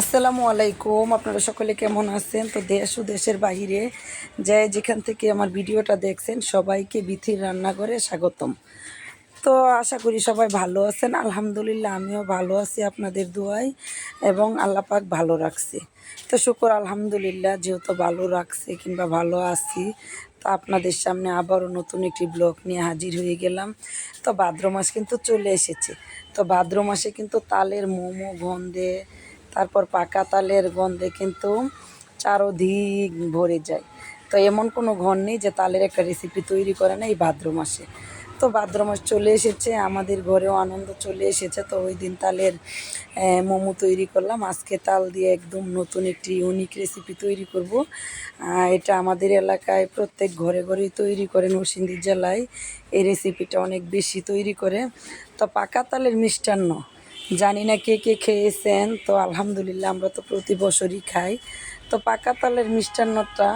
আসসালামু আলাইকুম। আপনারা সকলে কেমন আছেন? তো দেশ ও দেশের বাহিরে যে যেখান থেকে আমার ভিডিওটা দেখছেন, সবাইকে বিথির রান্নাঘরে স্বাগতম। তো আশা করি সবাই ভালো আছেন। আলহামদুলিল্লাহ, আমিও ভালো আছি আপনাদের দোয়াই এবং আল্লাহ পাক ভালো রাখছে। তো শুকর আলহামদুলিল্লাহ, যেহেতু ভালো রাখছে কিংবা ভালো আছি, তো আপনাদের সামনে আবারও নতুন একটি ব্লগ নিয়ে হাজির হয়ে গেলাম। তো ভাদ্র মাস কিন্তু চলে এসেছে। তো ভাদ্র মাসে কিন্তু তালের মোমো গন্ধে তারপর পাকা তালের গন্ধে কিন্তু চারোদিক ভরে যায়। তো এমন কোনো ঘর নেই যে তালের একটা রেসিপি তৈরি করে না এই ভাদ্র মাসে। তো ভাদ্র মাস চলে এসেছে, আমাদের ঘরেও আনন্দ চলে এসেছে। তো ওই দিন তালের মোমো তৈরি করলাম। আজকে তাল দিয়ে একদম নতুন একটি ইউনিক রেসিপি তৈরি করব। এটা আমাদের এলাকায় প্রত্যেক ঘরে ঘরেই তৈরি করে নরসিংদী জেলায়। এই রেসিপিটা অনেক বেশি তৈরি করে। তো পাকা তালের মিষ্টান্ন জানি না কে কে খেয়েছেন। তো আলহামদুলিল্লাহ আমরা তো প্রতি বছরই খাই। তো পাকা তালের মিষ্টান্নটা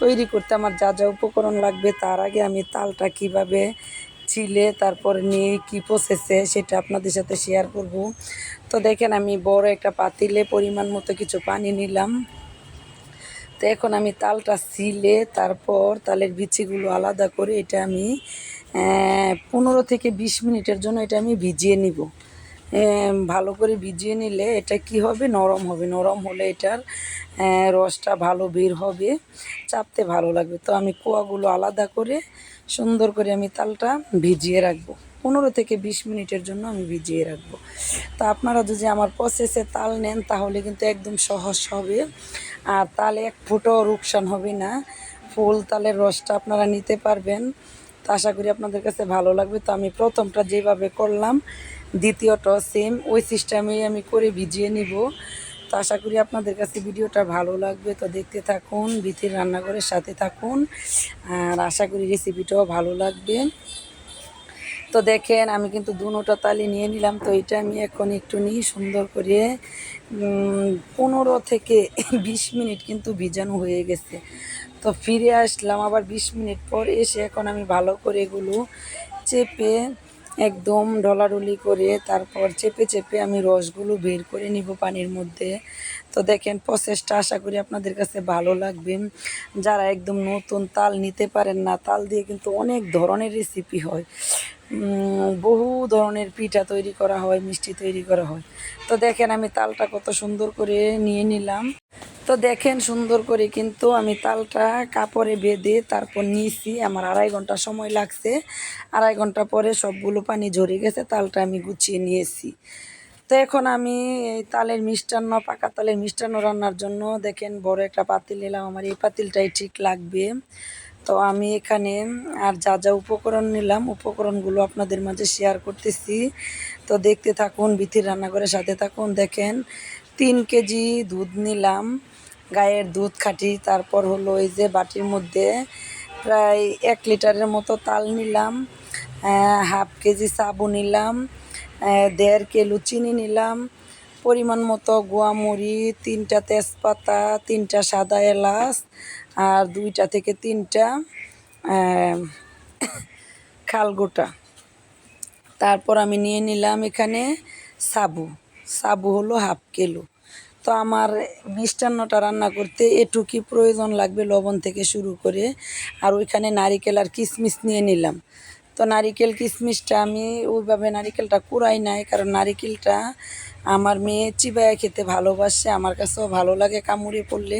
তৈরি করতে আমার যা যা উপকরণ লাগবে, তার আগে আমি তালটা কীভাবে ছিলে, তারপর নিয়ে কী প্রসেসে সেটা আপনাদের সাথে শেয়ার করব। তো দেখেন আমি বড় একটা পাতিলে পরিমাণ মতো কিছু পানি নিলাম। তো এখন আমি তালটা ছিলে, তারপর তালের বিচিগুলো আলাদা করে এটা আমি পনেরো থেকে বিশ মিনিটের জন্য এটা আমি ভিজিয়ে নিব। ভালো করে ভিজিয়ে নিলে এটা কি হবে? নরম হবে। নরম হলে এটার রসটা ভালো বের হবে। চাপতে ভালো লাগবে। তো আমি কোয়াগুলো আলাদা করে সুন্দর করে আমি তালটা ভিজিয়ে রাখব। পনেরো থেকে বিশ মিনিটের জন্য আমি ভিজিয়ে রাখব। তা আপনারা যদি আমার প্রসেসে তাল নেন, তাহলে কিন্তু একদম সহজ হবে। আর তালে এক ফুটও রুকসান হবে না। ফুল তালের রসটা আপনারা নিতে পারবেন। তো আশা করি আপনাদের কাছে ভালো লাগবে। তো আমি প্রথমটা যেভাবে করলাম, দ্বিতীয়টা সেম ওই সিস্টেমেই আমি করে ভিজিয়ে নিব। তো আশা করি আপনাদের কাছে ভিডিওটা ভালো লাগবে। তো দেখতে থাকুন বিথির রান্নাঘরের সাথে থাকুন। আর আশা করি রেসিপিটাও ভালো লাগবে। তো দেখেন, আমি কিন্তু দুনোটা তালি নিয়ে নিলাম। তো এটা আমি এখন একটু নিই সুন্দর করে। পনেরো থেকে বিশ মিনিট কিন্তু ভিজানো হয়ে গেছে। তো ফিরে আসলাম, আবার বিশ মিনিট পর এসে এখন আমি ভালো করে এগুলো চেপে একদম ডলাডলি করে তারপর চেপে চেপে আমি রসগুলো বের করে নিব পানির মধ্যে। তো দেখেন প্রসেসটা আশা করি আপনাদের কাছে ভালো লাগবে। যারা একদম নতুন তাল নিতে পারেন না, তাল দিয়ে কিন্তু অনেক ধরনের রেসিপি হয়। বহু ধরনের পিঠা তৈরি করা হয়, মিষ্টি তৈরি করা হয়। তো দেখেন আমি তালটা কত সুন্দর করে নিয়ে নিলাম। তো দেখেন সুন্দর করে কিন্তু আমি তালটা কাপড়ে বেঁধে তারপর নিয়েছি। আমার আড়াই ঘণ্টা সময় লাগছে। আড়াই ঘণ্টা পরে সবগুলো পানি ঝরে গেছে, তালটা আমি গুছিয়ে নিয়েছি। তো এখন আমি এই তালের মিষ্টান্ন, পাকা তালের মিষ্টান্ন রান্নার জন্য দেখেন বড় একটা পাতিল নিলাম। আমার এই পাতিলটাই ঠিক লাগবে। তো আমি এখানে আর যা যা উপকরণ নিলাম, উপকরণগুলো আপনাদের মাঝে শেয়ার করতেছি। তো দেখতে থাকুন, বিথির রান্নাঘরের সাথে থাকুন। দেখেন, তিন কেজি দুধ নিলাম, গায়ের দুধ খাঁটি। তারপর হলো এই যে বাটির মধ্যে প্রায় এক লিটারের মতো তাল নিলাম হাফ কেজি সাবু নিলাম দেড় কিলো চিনি নিলাম পরিমাণ মতো গোয়ামুড়ি তিনটা তেজপাতা, তিনটা সাদা এলাচ, আর দুইটা থেকে তিনটা খালগোটা তারপর আমি নিয়ে নিলাম এখানে সাবু। সাবু হলো হাফ কিলো। তো আমার মিষ্টান্নটা রান্না করতে এটুকি প্রয়োজন লাগবে লবণ থেকে শুরু করে। আর ওইখানে নারিকেল আর কিশমিশ নিয়ে নিলাম। তো নারিকেল কিশমিশটা আমি ওইভাবে নারিকেলটা কুড়াই নাই, কারণ নারিকেলটা আমার মেয়ে চিবায়া খেতে ভালোবাসে, আমার কাছেও ভালো লাগে কামড়ে পড়লে।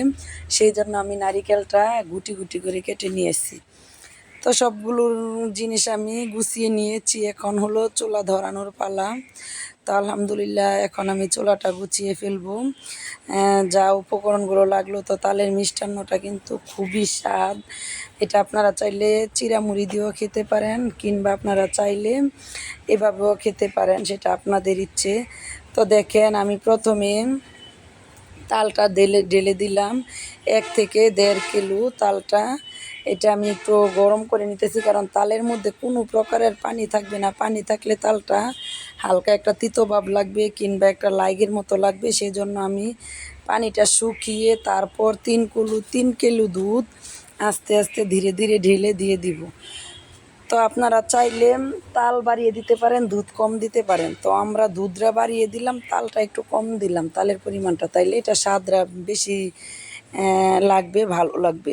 সেই জন্য আমি নারিকেলটা গুটি গুটি করে কেটে নিয়েছি। তো সবগুলো জিনিস আমি গুছিয়ে নিয়েছি। এখন হলো চোলা ধরানোর পালা। তো আলহামদুলিল্লাহ এখন আমি চোলাটা গুছিয়ে ফেলব। যা উপকরণগুলো লাগল তো তালের মিষ্টান্নটা কিন্তু খুবই স্বাদ। এটা আপনারা চাইলে চিরামুড়ি দিয়েও খেতে পারেন কিংবা আপনারা চাইলে এভাবেও খেতে পারেন, সেটা আপনাদের ইচ্ছে। তো দেখেন আমি প্রথমে তালটা ঢেলে ঢেলে দিলাম। এক থেকে দেড় কিলো তালটা এটা আমি একটু গরম করে নিতেছি, কারণ তালের মধ্যে কোনো প্রকারের পানি থাকবে না। পানি থাকলে তালটা হালকা একটা তিতো ভাব লাগবে কিংবা একটা লাইগের মতো লাগবে। সেই জন্য আমি পানিটা শুকিয়ে তারপর তিন কিলো তিন কিলো দুধ আস্তে আস্তে ধীরে ধীরে ঢেলে দিয়ে দিব। তো আপনারা চাইলে তাল বাড়িয়ে দিতে পারেন, দুধ কম দিতে পারেন। তো আমরা দুধটা বাড়িয়ে দিলাম, তালটা একটু কম দিলাম। তালের পরিমাণটা তাইলে এটা স্বাদরা বেশি লাগবে, ভালো লাগবে।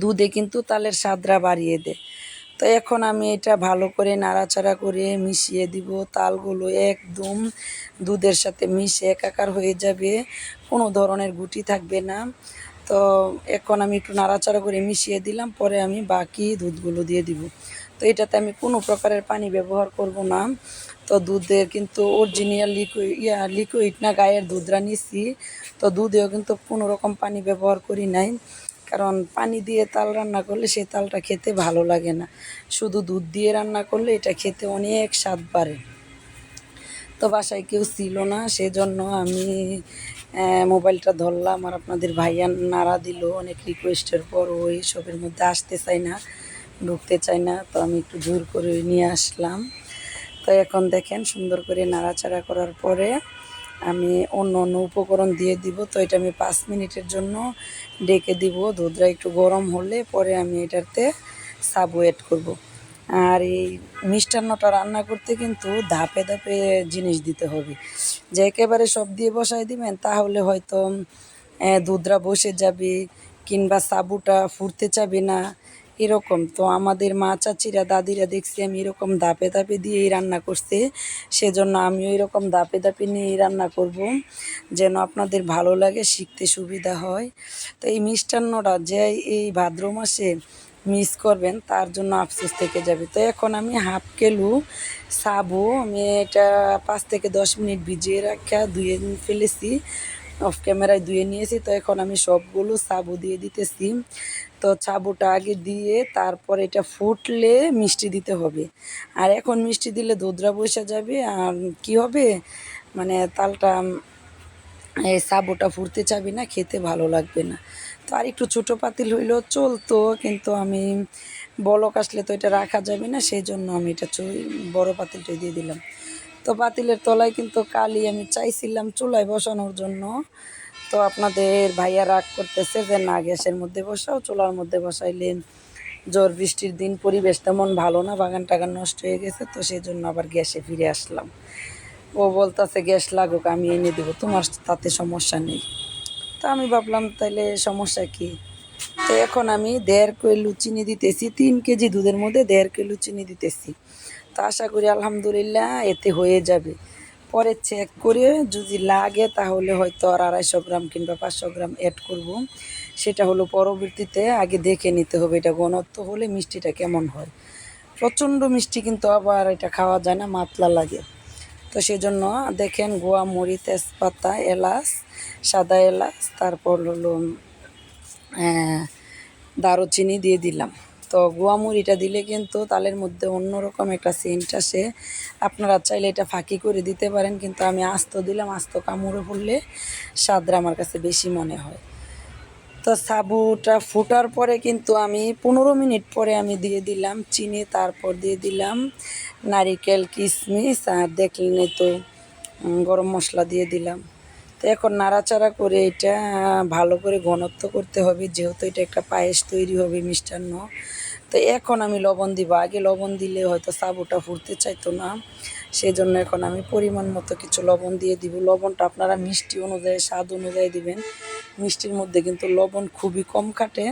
দুধে কিন্তু তালের স্বাদরা বাড়িয়ে দেয় তো এখন আমি এটা ভালো করে নাড়াচাড়া করে মিশিয়ে দিব। তালগুলো একদম দুধের সাথে মিশে একাকার হয়ে যাবে। কোনো ধরনের গুটি থাকবে না। তো এখন আমি একটু নাড়াচাড়া করে মিশিয়ে দিলাম। পরে আমি বাকি দুধগুলো দিয়ে দিব। তো এটাতে আমি কোনো প্রকারের পানি ব্যবহার করব না। তো দুধে কিন্তু অরিজিনাল লিকুইড ইয়া লিকুইড না, গায়ের দুধরা নিছি। তো দুধেও কিন্তু কোনো রকম পানি ব্যবহার করি নাই। কারণ পানি দিয়ে তাল রান্না করলে সে তালটা খেতে ভালো লাগে না। শুধু দুধ দিয়ে রান্না করলে এটা খেতে অনেক স্বাদ বাড়ে। তো বাসায় কেউ ছিল না, সেজন্য আমি মোবাইলটা ধরলাম আর আপনাদের ভাইয়া নাড়া দিল। অনেক রিকোয়েস্টের পর ওই সবের মধ্যে আসতে চাই না, ঢুকতে চাই না। তো আমি একটু জোর করে নিয়ে আসলাম। তো এখন দেখেন সুন্দর করে নাড়াচাড়া করার পরে আমি অন্য অন্য উপকরণ দিয়ে দিব, তো এটা আমি পাঁচ মিনিটের জন্য ডেকে দিব। দুধটা একটু গরম হলে পরে আমি এটাতে সাবু অ্যাড করব। আর এই মিষ্টান্নটা রান্না করতে কিন্তু ধাপে ধাপে জিনিস দিতে হবে। যে একেবারে সব দিয়ে বসাই দিবেন, তাহলে হয়তো দুধরা বসে যাবে কিংবা সাবুটা ফুটতে চাবে না। এরকম। তো আমাদের মা চাচিরা, দাদিরা দেখছি আমি এরকম ধাপে ধাপে দিয়েই রান্না করছে। সেজন্য আমিও এরকম ধাপে ধাপে নিয়েই রান্না করব, যেন আপনাদের ভালো লাগে, শিখতে সুবিধা হয়। তো এই মিষ্টান্নটা যে এই ভাদ্র মাসে মিস করবেন, তার জন্য আফসোস থেকে যাবে। তো এখন আমি হাফ কেলু সাবু আমি এটা পাঁচ থেকে দশ মিনিট ভিজিয়ে রাখা ধুয়ে ফেলেছি। অফ ক্যামেরায় ধুয়ে নিয়েছি। তো এখন আমি সবগুলো সাবু দিয়ে দিতেছি তো সাবুটা আগে দিয়ে তারপর এটা ফুটলে মিষ্টি দিতে হবে। আর এখন মিষ্টি দিলে দুধরা বসে যাবে। আর কি হবে? মানে তালটা এই সাবুটা ফুটতে চাবি না, খেতে ভালো লাগবে না। তো আর একটু ছোটো পাতিল হইলেও চলতো, কিন্তু আমি বলক আসলে তো এটা রাখা যাবে না, সেই জন্য আমি এটা বড় পাতিলটা দিয়ে দিলাম। তো পাতিলের তলায় কিন্তু কালি আমি চাইছিলাম চুলায় বসানোর জন্য। তো আপনাদের ভাইয়া রাগ করতেছে যে, না, গ্যাসের মধ্যে বসাও, চুলার মধ্যে বসাইলে ঝড় বৃষ্টির দিন পরিবেশ তেমন ভালো না বাগান টাগান নষ্ট হয়ে গেছে, তো সেই জন্য আবার গ্যাসে ফিরে আসলাম। ও বলতাছে, গ্যাস লাগুক, আমি এনে দেবো, তোমার তাতে সমস্যা নেই। তো আমি ভাবলাম তাহলে সমস্যা কি? তো এখন আমি দেড় কিলো চিনি দিতেছি, তিন কেজি দুধের মধ্যে দেড় কিলো চিনি দিতেছি। তো আশা করি আলহামদুলিল্লাহ এতে হয়ে যাবে। পরে চেক করে যদি লাগে তাহলে হয়তো আর আড়াইশো গ্রাম কিংবা পাঁচশো গ্রাম অ্যাড করব। সেটা হলো পরবর্তীতে আগে দেখে নিতে হবে এটা ঘনত্ব হলে মিষ্টিটা কেমন হয়। প্রচণ্ড মিষ্টি কিন্তু আবার এটা খাওয়া যায় না, মাতলা লাগে। তো সেজন্য দেখেন গোয়া মরি তেজপাতা, এলাচ, সাদা এলাচ, তারপর হলো দারুচিনি দিয়ে দিলাম। তো গোয়া মুড়িটা দিলে কিন্তু তালের মধ্যে অন্যরকম একটা সেন্ট আসে। আপনারা চাইলে এটা ফাঁকি করে দিতে পারেন, কিন্তু আমি আস্ত দিলাম, আস্ত কামড়ে পড়লে স্বাদরা আমার কাছে বেশি মনে হয়। তো সাবুটা ফুটার পরে কিন্তু আমি পনেরো মিনিট পরে আমি দিয়ে দিলাম চিনি, তারপর দিয়ে দিলাম নারিকেল কিশমিশ আর দেখলেন তো গরম মশলা দিয়ে দিলাম। তো এখন নাড়াচাড়া করে এটা ভালো করে ঘনত্ব করতে হবে, যেহেতু এটা একটা পায়েস তৈরি হবে মিষ্টান্ন। তো এখন আমি লবণ দিব। আগে লবণ দিলে হয়তো সাবুটা ফুটতে চাইতো না। সেজন্য এখন আমি পরিমাণ মতো কিছু লবণ দিয়ে দিব। লবণটা আপনারা মিষ্টি অনুযায়ী, স্বাদ অনুযায়ী দিবেন। মিষ্টির মধ্যে কিন্তু লবণ খুবই কম কাটে।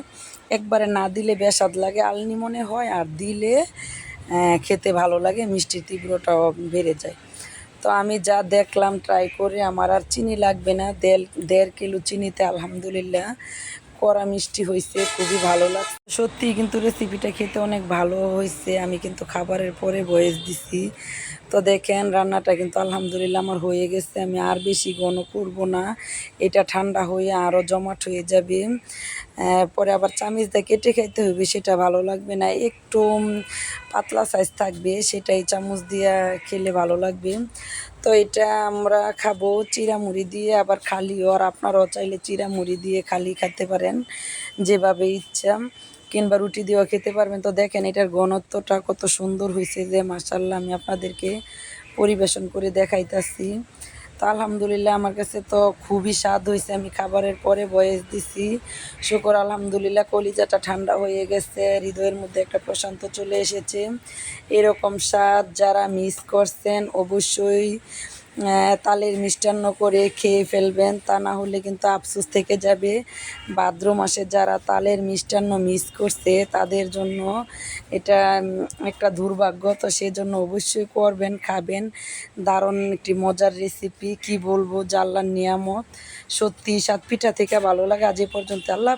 একবারে না দিলে বেস্বাদ লাগে, আলনি মনে হয়, আর দিলে খেতে ভালো লাগে, মিষ্টির তীব্রটাও বেড়ে যায়। তো আমি যা দেখলাম ট্রাই করে, আমার আর চিনি লাগবে না। দেড় দেড় কিলো চিনিতে আলহামদুলিল্লাহ কড়া মিষ্টি হয়েছে খুবই ভালো লাগছে। সত্যি কিন্তু রেসিপিটা খেতে অনেক ভালো হয়েছে আমি কিন্তু খাবারের পরে বয়েস দিছি। তো দেখেন, রান্নাটা কিন্তু আলহামদুলিল্লাহ আমার হয়ে গেছে। আমি আর বেশি ঘন করব না। এটা ঠান্ডা হয়ে আরও জমাট হয়ে যাবে। পরে আবার চামিচ কেটে খাইতে হবে সেটা ভালো লাগবে না। একটু পাতলা সাইজ থাকবে, সেটাই চামচ দিয়ে খেলে ভালো লাগবে। তো এটা আমরা খাব চিরামুড়ি দিয়ে, আবার খালিও। আর আপনারাও চাইলে চিরামুড়ি দিয়ে খালি খেতে পারেন, যেভাবে ইচ্ছা। কিংবা রুটি দিয়েও খেতে পারবেন। তো দেখেন এটার ঘনত্বটা কত সুন্দর হয়েছে যে মাসাল্লাহ আমি আপনাদেরকে পরিবেশন করে দেখাইতাছি। তো আলহামদুলিল্লাহ আমার কাছে তো খুবই স্বাদ হয়েছে আমি খাবারের পরে বয়স দিছি। শুকর আলহামদুলিল্লাহ, কলিজাটা ঠান্ডা হয়ে গেছে, হৃদয়ের মধ্যে একটা প্রশান্ত চলে এসেছে। এরকম স্বাদ যারা মিস করছেন অবশ্যই তালের মিষ্টান্ন করে খেয়ে ফেলবেন। তা না হলে কিন্তু আফসোস থেকে যাবে। ভাদ্র মাসে যারা তালের মিষ্টান্ন মিস করছে, তাদের জন্য এটা একটা দুর্ভাগ্য। তো সেজন্য অবশ্যই করবেন, খাবেন। দারুণ একটি মজার রেসিপি কি বলব? জাল্লার নিয়ামত। সত্যি সাত পিঠা থেকে ভালো লাগে। আজ এ পর্যন্ত আল্লাহ